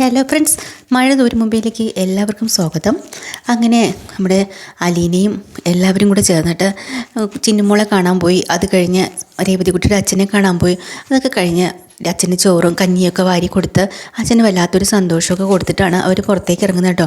Hello friends മഴ ദൂരം മുമ്പിലേക്ക് എല്ലാവർക്കും സ്വാഗതം. അങ്ങനെ നമ്മുടെ അലീനയും എല്ലാവരും കൂടെ ചേർന്നിട്ട് ചിന്നുമോളെ കാണാൻ പോയി. അത് കഴിഞ്ഞ് രേവതിക്കുട്ടിയുടെ അച്ഛനെ കാണാൻ പോയി. അതൊക്കെ കഴിഞ്ഞ് അച്ഛന് ചോറും കഞ്ഞിയൊക്കെ വാരി കൊടുത്ത് അച്ഛന് വല്ലാത്തൊരു സന്തോഷമൊക്കെ കൊടുത്തിട്ടാണ് അവർ പുറത്തേക്ക് ഇറങ്ങുന്നത് കേട്ടോ.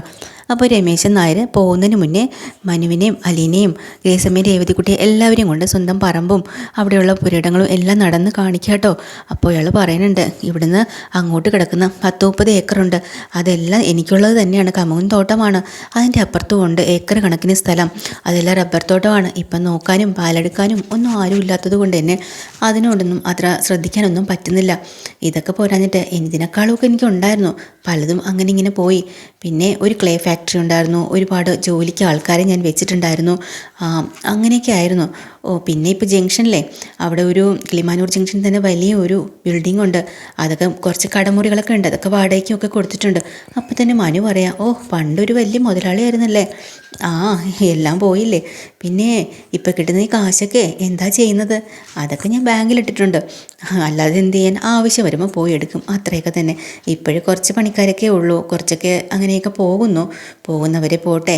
അപ്പോൾ രമേശൻ നായർ പോകുന്നതിന് മുന്നേ മനുവിനെയും അലീനെയും ഗ്രേസമ്മയും രേവതിക്കുട്ടിയും എല്ലാവരെയും കൊണ്ട് സ്വന്തം പറമ്പും അവിടെയുള്ള പുരയിടങ്ങളും എല്ലാം നടന്ന് കാണിക്കുക കേട്ടോ. അപ്പോൾ അയാൾ പറയുന്നുണ്ട് ഇവിടുന്ന് അങ്ങോട്ട് കിടക്കുന്ന പത്ത് മുപ്പത് ഏക്കറുണ്ട് അതെല്ലാം എനിക്കുള്ളത് തന്നെയാണ്. കമുകും തോട്ടമാണ്. അതിന്റെ അപ്പുറത്തും ഉണ്ട് ഏക്കർ കണക്കിന് സ്ഥലം. അതെല്ലാം റബ്ബർ തോട്ടമാണ്. ഇപ്പം നോക്കാനും പാലെടുക്കാനും ഒന്നും ആരും ഇല്ലാത്തത് കൊണ്ട് തന്നെ അതിനോടൊന്നും അത്ര ശ്രദ്ധിക്കാനൊന്നും പറ്റുന്നില്ല. ഇതൊക്കെ പോരാഞ്ഞിട്ട് എന്തിനേക്കാളുമൊക്കെ എനിക്ക് ഉണ്ടായിരുന്നു പലതും അങ്ങനെ ഇങ്ങനെ പോയി. പിന്നെ ഒരു ക്ലേ ഫാക്ടറി ഉണ്ടായിരുന്നു. ഒരുപാട് ജോലിക്ക് ആൾക്കാരെ ഞാൻ വെച്ചിട്ടുണ്ടായിരുന്നു. അങ്ങനെയൊക്കെ ആയിരുന്നു. ഓ പിന്നെ ഇപ്പോൾ ജംഗ്ഷനിലെ അവിടെ ഒരു കിളിമാനൂർ ജംഗ്ഷൻ തന്നെ വലിയ ഒരു ബിൽഡിംഗ് ഉണ്ട്. അതൊക്കെ കുറച്ച് കടമുറികളൊക്കെ ഉണ്ട്. അതൊക്കെ വാടകയ്ക്കും ഒക്കെ കൊടുത്തിട്ടുണ്ട്. അപ്പോൾ തന്നെ മനു പറയാം ഓ പണ്ടൊരു വലിയ മുതലാളിയായിരുന്നല്ലേ? ആ എല്ലാം പോയില്ലേ. പിന്നെ ഇപ്പം കിട്ടുന്ന ഈ കാശൊക്കെ എന്താ ചെയ്യുന്നത്? അതൊക്കെ ഞാൻ ബാങ്കിലിട്ടിട്ടുണ്ട്. അല്ലാതെ എന്ത് ചെയ്യാൻ ആവശ്യം വരുമ്പോൾ പോയി എടുക്കും. അത്രയൊക്കെ തന്നെ. ഇപ്പോഴും കുറച്ച് പണിക്കാരൊക്കെ ഉള്ളൂ. കുറച്ചൊക്കെ അങ്ങനെയൊക്കെ പോകുന്നു. പോകുന്നവരെ പോട്ടെ.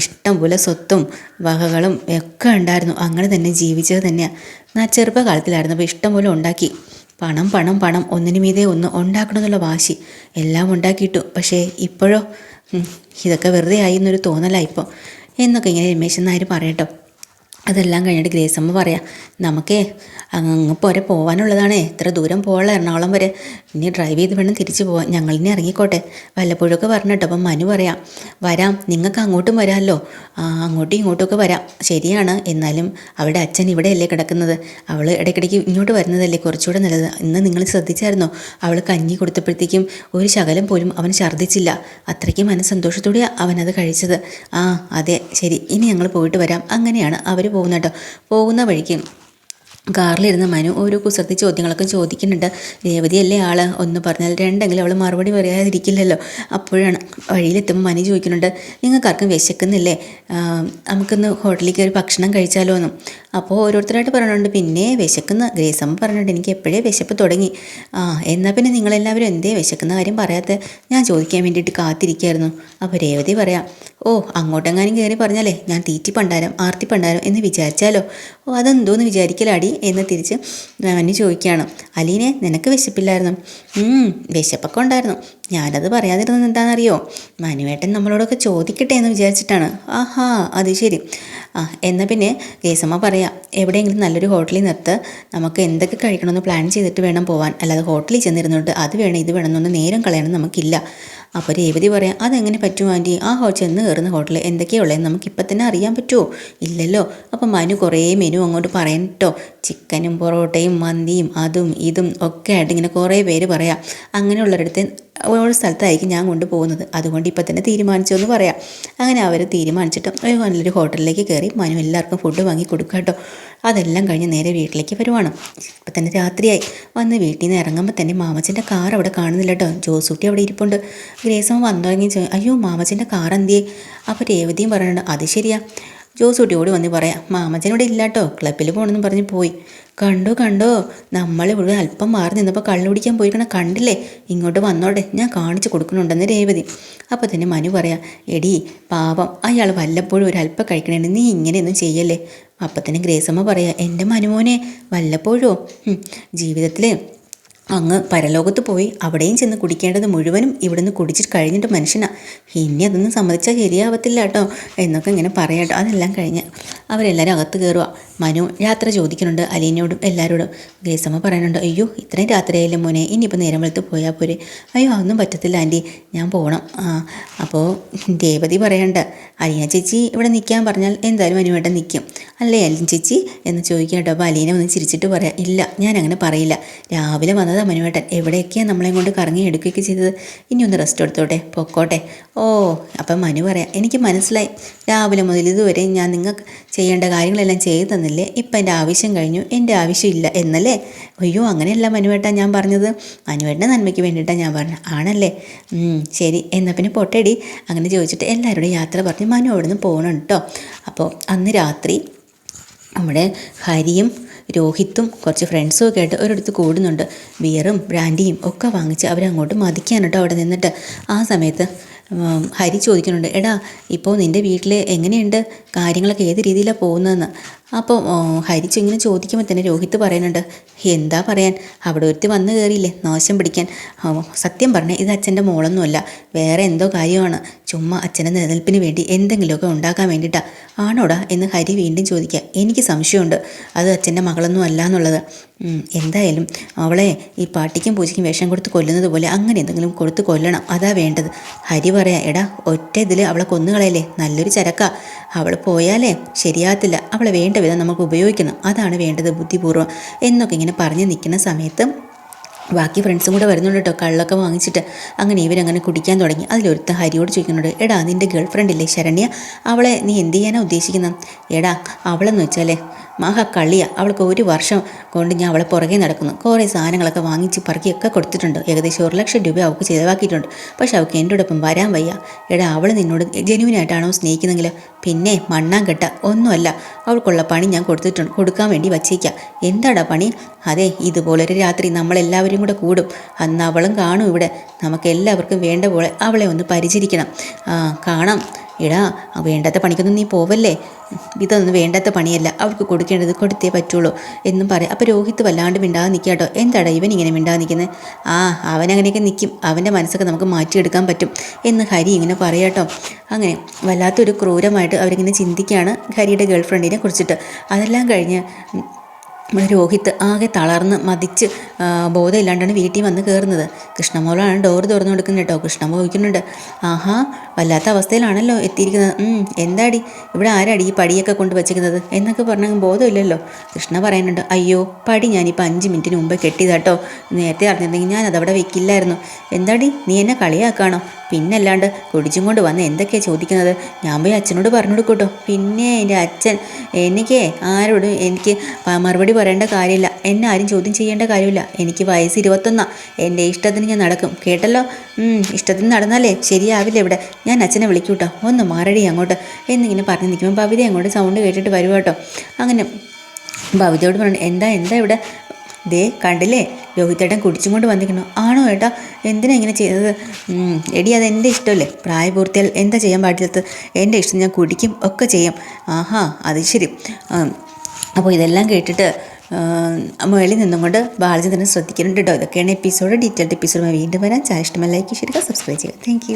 ഇഷ്ടം പോലെ സ്വത്തും വകകളും ഒക്കെ ഉണ്ടായിരുന്നു. അങ്ങനെ തന്നെ ജീവിച്ചത് തന്നെയാണ് ഞാൻ ചെറുപ്പകാലത്തിലായിരുന്നപ്പോൾ ഇഷ്ടം പോലെ ഉണ്ടാക്കി. പണം പണം പണം ഒന്നിനു മീതേ ഒന്ന് ഉണ്ടാക്കണമെന്നുള്ള വാശി. എല്ലാം ഉണ്ടാക്കിയിട്ടു. പക്ഷേ ഇപ്പോഴോ? ഇതൊക്കെ വെറുതെ ആയി എന്നൊരു തോന്നലായിപ്പോൾ എന്നൊക്കെ ഇങ്ങനെ രമേശൻ നായർ പറയട്ടോ. അതെല്ലാം കഴിഞ്ഞിട്ട് ഗ്രേസമ്മ പറയാം നമുക്കേ അങ്ങ് പോരെ പോകാനുള്ളതാണേ എത്ര ദൂരം പോകാനുള്ള എറണാകുളം വരെ. ഇനി ഡ്രൈവ് ചെയ്ത് വേണം തിരിച്ചു ഞങ്ങൾ ഇനി ഇറങ്ങിക്കോട്ടെ. വല്ലപ്പോഴൊക്കെ പറഞ്ഞിട്ടോ അപ്പം മനു പറയാം വരാം നിങ്ങൾക്ക് അങ്ങോട്ടും വരാമല്ലോ. അങ്ങോട്ടും ഇങ്ങോട്ടുമൊക്കെ വരാം. ശരിയാണ്. എന്നാലും അവിടെ അച്ഛൻ ഇവിടെയല്ലേ കിടക്കുന്നത്. അവൾ ഇടയ്ക്കിടയ്ക്ക് ഇങ്ങോട്ട് വരുന്നതല്ലേ കുറച്ചുകൂടെ നല്ലത്. ഇന്ന് നിങ്ങൾ ശ്രദ്ധിച്ചായിരുന്നോ? അവൾ കഞ്ഞി കൊടുത്തപ്പോഴത്തേക്കും ഒരു ശകലം പോലും അവൻ ഛർദ്ദിച്ചില്ല. അത്രയ്ക്ക് മനസ്സന്തോഷത്തോടെയാണ് അവനത് കഴിച്ചത്. ആ അതെ ശരി. ഇനി ഞങ്ങൾ പോയിട്ട് വരാം. അങ്ങനെയാണ് അവർ പോകുന്നത് പോകുന്ന വഴിക്ക് കാറിലിരുന്ന മനു ഒരു കുസൃതി ചോദ്യങ്ങളൊക്കെ ചോദിക്കുന്നുണ്ട്. രേവതിയല്ലേ ആൾ? ഒന്ന് പറഞ്ഞാൽ രണ്ടെങ്കിലും അവൾ മറുപടി പറയാതിരിക്കില്ലല്ലോ. അപ്പോഴാണ് വഴിയിലെത്തുമ്പോൾ മനു ചോദിക്കുന്നുണ്ട് നിങ്ങൾക്കാർക്കും വിശക്കുന്നില്ലേ? നമുക്കൊന്ന് നമുക്കിന്ന് ഹോട്ടലിൽ കയറി ഭക്ഷണം കഴിച്ചാലോ എന്നും. അപ്പോൾ ഓരോരുത്തരായിട്ട് പറഞ്ഞുണ്ട് പിന്നെ വിശക്കുന്ന. ഗ്രേസമ്മ പറഞ്ഞിട്ടുണ്ട് എനിക്ക് എപ്പോഴേ വിശപ്പ് തുടങ്ങി? ആ എന്നാൽ പിന്നെ നിങ്ങളെല്ലാവരും എന്തേ വിശക്കുന്ന കാര്യം പറയാത്ത? ഞാൻ ചോദിക്കാൻ വേണ്ടിയിട്ട് കാത്തിരിക്കുകയായിരുന്നു അപ്പോൾ രേവതി പറയാം ഓ അങ്ങോട്ടെങ്ങാനും കയറി പറഞ്ഞാലേ ഞാൻ തീറ്റി പണ്ടാരം ആർത്തി പണ്ടാരം എന്ന് വിചാരിച്ചാലോ? ഓ അതെന്തോന്ന് വിചാരിക്കലാടി? എന്ന് തിരിച്ച് അവന് ചോദിക്കുകയാണ് അലീനെ നിനക്ക് വിശപ്പില്ലായിരുന്നു? "ഉം, വിശപ്പൊക്കെ ഉണ്ടായിരുന്നു. ഞാനത് പറയാതിരുന്നത് എന്താണെന്നറിയോ മനുവേട്ടൻ നമ്മളോടൊക്കെ ചോദിക്കട്ടെ എന്ന് വിചാരിച്ചിട്ടാണ്. ആഹാ അത് ശരി. ആ എന്നാൽ പിന്നെ കേസമ്മ പറയാം എവിടെയെങ്കിലും നല്ലൊരു ഹോട്ടലിൽ നിർത്ത് നമുക്ക് എന്തൊക്കെ കഴിക്കണമെന്ന് പ്ലാൻ ചെയ്തിട്ട് വേണം പോവാൻ. അല്ലാതെ ഹോട്ടലിൽ ചെന്നിരുന്നിട്ട് അത് വേണം ഇത് വേണം എന്നൊന്നും നേരം കളയണം നമുക്കില്ല. അപ്പോൾ രേവതി പറയാം അതെങ്ങനെ പറ്റുമോ ആന്റി? ആ ഹോ ചെന്ന് കയറുന്ന ഹോട്ടലിൽ എന്തൊക്കെയുള്ളത് നമുക്ക് ഇപ്പം തന്നെ അറിയാൻ പറ്റുമോ ഇല്ലല്ലോ. അപ്പം മനു കുറേ മെനു അങ്ങോട്ട് പറയാൻ കേട്ടോ ചിക്കനും പൊറോട്ടയും മന്തിയും അതും ഇതും ഒക്കെ ആയിട്ട് ഇങ്ങനെ കുറേ പേര് പറയാം. അങ്ങനെയുള്ളവരടുത്ത് ഒരു സ്ഥലത്തായിരിക്കും ഞാൻ കൊണ്ടുപോകുന്നത്. അതുകൊണ്ട് ഇപ്പം തന്നെ തീരുമാനിച്ചു എന്ന് പറയാം. അങ്ങനെ അവർ തീരുമാനിച്ചിട്ട് ഒരു നല്ലൊരു ഹോട്ടലിലേക്ക് കയറി മനു എല്ലാവർക്കും ഫുഡ് വാങ്ങി കൊടുക്കുക കേട്ടോ. അതെല്ലാം കഴിഞ്ഞ് നേരെ വീട്ടിലേക്ക് വരുവാണ്. ഇപ്പം തന്നെ രാത്രിയായി. വന്ന് വീട്ടിൽ നിന്ന് ഇറങ്ങുമ്പോൾ തന്നെ മാമച്ചന്റെ കാർ അവിടെ കാണുന്നില്ല കേട്ടോ. ജോസൂട്ടി അവിടെ ഇരിപ്പുണ്ട്. ഗ്രേസം വന്നു തുടങ്ങി അയ്യോ മാമച്ചന്റെ കാർ എന്തിയേ? അപ്പോൾ രേവതിയും പറയുന്നുണ്ട് അത് ശരിയാ. ജോസൂട്ടിയോട് വന്ന് പറയാം മാമച്ചനോട് ഇല്ല കേട്ടോ ക്ലബ്ബിൽ പോകണമെന്ന് പറഞ്ഞ് പോയി. കണ്ടോ കണ്ടോ നമ്മൾ നമ്മളിവിടെ അല്പം മാറി നിന്നപ്പോൾ കള്ളു കുടിക്കാൻ പോയിക്കണ കണ്ടില്ലേ? ഇങ്ങോട്ട് വന്നോടെ ഞാൻ കാണിച്ചു കൊടുക്കുന്നുണ്ടെന്ന് രേവതി. അപ്പോൾ തന്നെ മനു പറയാം എടി പാവം അയാൾ വല്ലപ്പോഴും ഒരു അല്പം കഴിക്കണേന് നീ ഇങ്ങനെയൊന്നും ചെയ്യല്ലേ? അപ്പം തന്നെ ഗ്രേസമ്മ പറയാം എന്റെ മനുമോനെ വല്ലപ്പോഴോ. ജീവിതത്തിൽ അങ്ങ് പരലോകത്ത് പോയി അവിടെയും ചെന്ന് കുടിക്കേണ്ടത് മുഴുവനും ഇവിടുന്ന് കുടിച്ചിട്ട് കഴിഞ്ഞിട്ട് മനുഷ്യനാ. ഇനി അതൊന്നും സമ്മതിച്ചാൽ ശരിയാവത്തില്ല കേട്ടോ എന്നൊക്കെ ഇങ്ങനെ പറയാട്ടോ അതെല്ലാം കഴിഞ്ഞ് അവരെല്ലാവരും അകത്ത് കയറുക മനു യാത്ര ചോദിക്കുന്നുണ്ട് അലീനയോടും എല്ലാവരോടും ഗ്രേസമ്മ പറയുന്നുണ്ട് അയ്യോ ഇത്രയും രാത്രിയായാലും മോനെ ഇനിയിപ്പോൾ നേരം വെളുത്ത് പോയാൽ പോരെ. അയ്യോ അതൊന്നും പറ്റത്തില്ല ആന്റി ഞാൻ പോകണം അപ്പോൾ ദേവതി പറയണ്ട അലീന ചേച്ചി ഇവിടെ നിൽക്കാൻ പറഞ്ഞാൽ എന്തായാലും മനുവേട്ടൻ നിൽക്കും അല്ലേ അലീൻ ചേച്ചി? എന്ന് ചോദിക്കാം കേട്ടോ. അപ്പോൾ അലീന ഒന്ന് ചിരിച്ചിട്ട് പറയാം ഇല്ല ഞാൻ അങ്ങനെ പറയില്ല. രാവിലെ വന്നതാ മനുവേട്ടൻ എവിടെയൊക്കെയാണ് നമ്മളെയും കൊണ്ട് കറങ്ങി എടുക്കുകയൊക്കെ ചെയ്തത്? ഇനി ഒന്ന് റെസ്റ്റ് എടുത്തോട്ടെ പൊക്കോട്ടെ. ഓ അപ്പം മനു പറയാം എനിക്ക് മനസ്സിലായി. രാവിലെ മുതൽ ഇതുവരെ ഞാൻ നിങ്ങൾക്ക് ചെയ്യേണ്ട കാര്യങ്ങളെല്ലാം ചെയ്തു തന്നില്ലേ? ഇപ്പം എന്റെ ആവശ്യം കഴിഞ്ഞു എന്റെ ആവശ്യമില്ല എന്നല്ലേ? അയ്യോ അങ്ങനെയല്ല മനുവേട്ടാ ഞാൻ പറഞ്ഞത്. മനുവേട്ടന്റെ നന്മയ്ക്ക് വേണ്ടിയിട്ടാണ് ഞാൻ പറഞ്ഞത് ആണല്ലേ? ശരി എന്നാൽ പിന്നെ പൊട്ടടി. അങ്ങനെ ചോദിച്ചിട്ട് എല്ലാവരോടും യാത്ര പറഞ്ഞ് മനു അവിടെ നിന്ന് പോകണം കേട്ടോ അപ്പോൾ അന്ന് രാത്രി നമ്മുടെ ഹരിയും രോഹിത്തും കുറച്ച് ഫ്രണ്ട്സും ഒക്കെ ആയിട്ട് ഒരിടത്ത് കൂടുന്നുണ്ട്. ബിയറും ബ്രാൻഡിയും ഒക്കെ വാങ്ങിച്ച് അവരങ്ങോട്ട് മതിക്കാനോട്ടോ അവിടെ നിന്നിട്ട്. ആ സമയത്ത് ഹരി ചോദിക്കുന്നുണ്ട് എടാ ഇപ്പോൾ നിന്റെ വീട്ടിൽ എങ്ങനെയുണ്ട്? കാര്യങ്ങളൊക്കെ ഏത് രീതിയിലാണ് പോകുന്നതെന്ന്. അപ്പോൾ ഹരിച്ചു ഇങ്ങനെ ചോദിക്കുമ്പോൾ തന്നെ രോഹിത്ത് പറയുന്നുണ്ട് എന്താ പറയാൻ? അവിടെ ഒരുത്തി വന്നു കയറിയില്ലേ നാശം പിടിക്കാൻ. സത്യം പറഞ്ഞാൽ ഇത് അച്ഛന്റെ മോളൊന്നുമല്ല വേറെ എന്തോ കാര്യമാണ്. ചുമ്മാ അച്ഛന്റെ നിലനിൽപ്പിന് വേണ്ടി എന്തെങ്കിലുമൊക്കെ ഉണ്ടാക്കാൻ വേണ്ടിയിട്ടാണ് ആണോടാ എന്ന് ഹരി വീണ്ടും ചോദിക്കുക എനിക്ക് സംശയമുണ്ട് അത് അച്ഛന്റെ മകളൊന്നും അല്ല എന്നുള്ളത്. എന്തായാലും അവളെ ഈ പാട്ടിക്കും പൂജയ്ക്കും വേഷം കൊടുത്ത് കൊല്ലുന്നത് പോലെ അങ്ങനെ എന്തെങ്കിലും കൊടുത്ത് കൊല്ലണം. അതാ വേണ്ടത്. ഹരി പറയാം എടാ ഒറ്റ ഇതിൽ അവളെ കൊന്നുകളയല്ലേ? നല്ലൊരു ചരക്ക. അവൾ പോയാലേ ശരിയാകത്തില്ല. അവളെ വേണ്ട വിധം നമുക്ക് ഉപയോഗിക്കണം. അതാണ് വേണ്ടത് ബുദ്ധിപൂർവം എന്നൊക്കെ ഇങ്ങനെ പറഞ്ഞു നിൽക്കുന്ന സമയത്ത് ബാക്കി ഫ്രണ്ട്സും കൂടെ വരുന്നുണ്ട് കേട്ടോ കള്ളൊക്കെ വാങ്ങിച്ചിട്ട്. അങ്ങനെ ഇവരങ്ങനെ കുടിക്കാൻ തുടങ്ങി. അതിലൊരുത്ത ഹരിയോട് ചോദിക്കുന്നുണ്ട് എടാ നിന്റെ ഗേൾ ഫ്രണ്ട് ഇല്ലേ ശരണ്യ? അവളെ നീ എന്ത് ചെയ്യാനാണ് ഉദ്ദേശിക്കുന്നത് എടാ അവളെന്ന് വെച്ചാലേ മഹാ കള്ളിയ. അവൾക്ക് ഒരു വർഷം കൊണ്ട് ഞാൻ അവളെ പുറകെ നടക്കുന്നു. കുറേ സാധനങ്ങളൊക്കെ വാങ്ങിച്ച് പറക്കിയൊക്കെ കൊടുത്തിട്ടുണ്ട്. ഏകദേശം ഒരു ലക്ഷം രൂപ അവൾക്ക് ചിലവാക്കിയിട്ടുണ്ട്. പക്ഷെ അവൾക്ക് എന്റെ ഒപ്പം വരാൻ വയ്യ. എടാ അവൾ നിന്നോട് ജെനുവിനായിട്ടാണോ സ്നേഹിക്കുന്നെങ്കിൽ പിന്നെ മണ്ണാൻ കെട്ട ഒന്നുമല്ല. അവൾക്കുള്ള പണി ഞാൻ കൊടുത്തിട്ടുണ്ട്. കൊടുക്കാൻ വേണ്ടി വച്ചേക്കാം. എന്താടാ പണി? അതെ ഇതുപോലൊരു രാത്രി നമ്മളെല്ലാവരും കൂടെ കൂടും. അന്ന് അവളും കാണും ഇവിടെ. നമുക്ക് എല്ലാവർക്കും വേണ്ട പോലെ അവളെ ഒന്ന് പരിചരിക്കണം. കാണാം. എടാ വേണ്ടാത്ത പണിക്കൊന്നും നീ പോവല്ലേ? ഇതൊന്നും വേണ്ടാത്ത പണിയല്ല. അവൾക്ക് കൊടുക്കേണ്ടത് കൊടുത്തേ പറ്റുള്ളൂ എന്നും പറയാം. അപ്പോൾ രോഹിത്ത് വല്ലാണ്ട് മിണ്ടാതെ നിൽക്കുക കേട്ടോ. എന്താടാ ഇവൻ ഇങ്ങനെ മിണ്ടാതെ നിൽക്കുന്നത്? ആ അവൻ അങ്ങനെയൊക്കെ നിൽക്കും. അവന്റെ മനസ്സൊക്കെ നമുക്ക് മാറ്റിയെടുക്കാൻ പറ്റും എന്ന് ഹരി ഇങ്ങനെ പറയാട്ടോ അങ്ങനെ വല്ലാത്തൊരു ക്രൂരമായിട്ട് അവരിങ്ങനെ ചിന്തിക്കുകയാണ് ഹരിയുടെ ഗേൾ ഫ്രണ്ടിനെ കുറിച്ചിട്ട്. അതെല്ലാം കഴിഞ്ഞ് രോഹിത്ത് ആകെ തളർന്ന് മതിച്ച് ബോധമില്ലാണ്ടാണ് വീട്ടിൽ വന്ന് കയറുന്നത് കൃഷ്ണമോളാണ് ഡോറ് തുറന്നു കൊടുക്കുന്നത് കേട്ടോ. കൃഷ്ണമോ ചോദിക്കുന്നുണ്ട് ആഹാ വല്ലാത്ത അവസ്ഥയിലാണല്ലോ എത്തിയിരിക്കുന്നത്. എന്താടി? ഇവിടെ ആരാടി ഈ പടിയൊക്കെ കൊണ്ട് വച്ചിരിക്കുന്നത്? എന്നൊക്കെ പറഞ്ഞാൽ ബോധമില്ലല്ലോ. കൃഷ്ണ പറയുന്നുണ്ട് അയ്യോ പടി ഞാനിപ്പോൾ അഞ്ച് മിനിറ്റിന് മുമ്പേ കെട്ടിയതാട്ടോ. നേരത്തെ അറിഞ്ഞിരുന്നെങ്കിൽ ഞാൻ അതവിടെ വെക്കില്ലായിരുന്നു. എന്താടി? നീ എന്നെ കളിയാക്കാണോ? പിന്നല്ലാണ്ട് കുടിച്ചും കൊണ്ട് വന്ന് എന്തൊക്കെയാണ് ചോദിക്കുന്നത്? ഞാൻ പോയി അച്ഛനോട് പറഞ്ഞു കൊടുക്കൂട്ടോ പിന്നെ എന്റെ അച്ഛൻ എനിക്ക് ആരോടും എനിക്ക് മറുപടി പറയേണ്ട കാര്യമില്ല. എന്നെ ആരും ചോദ്യം ചെയ്യേണ്ട കാര്യമില്ല. എനിക്ക് വയസ്സ് ഇരുപത്തൊന്നാ. എന്റെ ഇഷ്ടത്തിന് ഞാൻ നടക്കും. കേട്ടല്ലോ? ഇഷ്ടത്തിന് നടന്നാലേ ശരിയാവില്ല ഇവിടെ. ഞാൻ അച്ഛനെ വിളിക്കൂട്ടോ. ഒന്ന് മാറടി അങ്ങോട്ട്. എന്നിങ്ങനെ പറഞ്ഞ് നിൽക്കുമ്പോൾ ഭവിത അങ്ങോട്ട് സൗണ്ട് കേട്ടിട്ട് വരുക കേട്ടോ. അങ്ങനെ ഭവിതയോട് പറഞ്ഞു എന്താ എന്താ ഇവിടെ? ദേ കണ്ടില്ലേ? രോഹിത്തേട്ടൻ കുടിച്ചും കൊണ്ട് വന്നിരിക്കണം ആണോ ഏട്ടാ? എന്തിനാ ഇങ്ങനെ ചെയ്തത്? എടി അത് എന്റെ ഇഷ്ടമല്ലേ? പ്രായപൂർത്തിയാൽ എന്താ ചെയ്യാൻ പാടില്ലാത്തത്? എന്റെ ഇഷ്ടം ഞാൻ കുടിക്കും ഒക്കെ ചെയ്യാം. ആഹാ അത് ശരി. അപ്പോൾ ഇതെല്ലാം കേട്ടിട്ട് മുകളിൽ നിന്നും കൊണ്ട് ബാലചന്ദ്രൻ ശ്രദ്ധിക്കുന്നുണ്ട് കേട്ടോ ഇതൊക്കെയാണ് എപ്പിസോഡ് ഡീറ്റെയിൽഡ് എപ്പിസോഡ് വീണ്ടും വരാൻ ചാനൽ ഇഷ്ടമല്ല ലൈക്ക് ചെയ്യുക സബ്സ്ക്രൈബ് ചെയ്യുക. താങ്ക്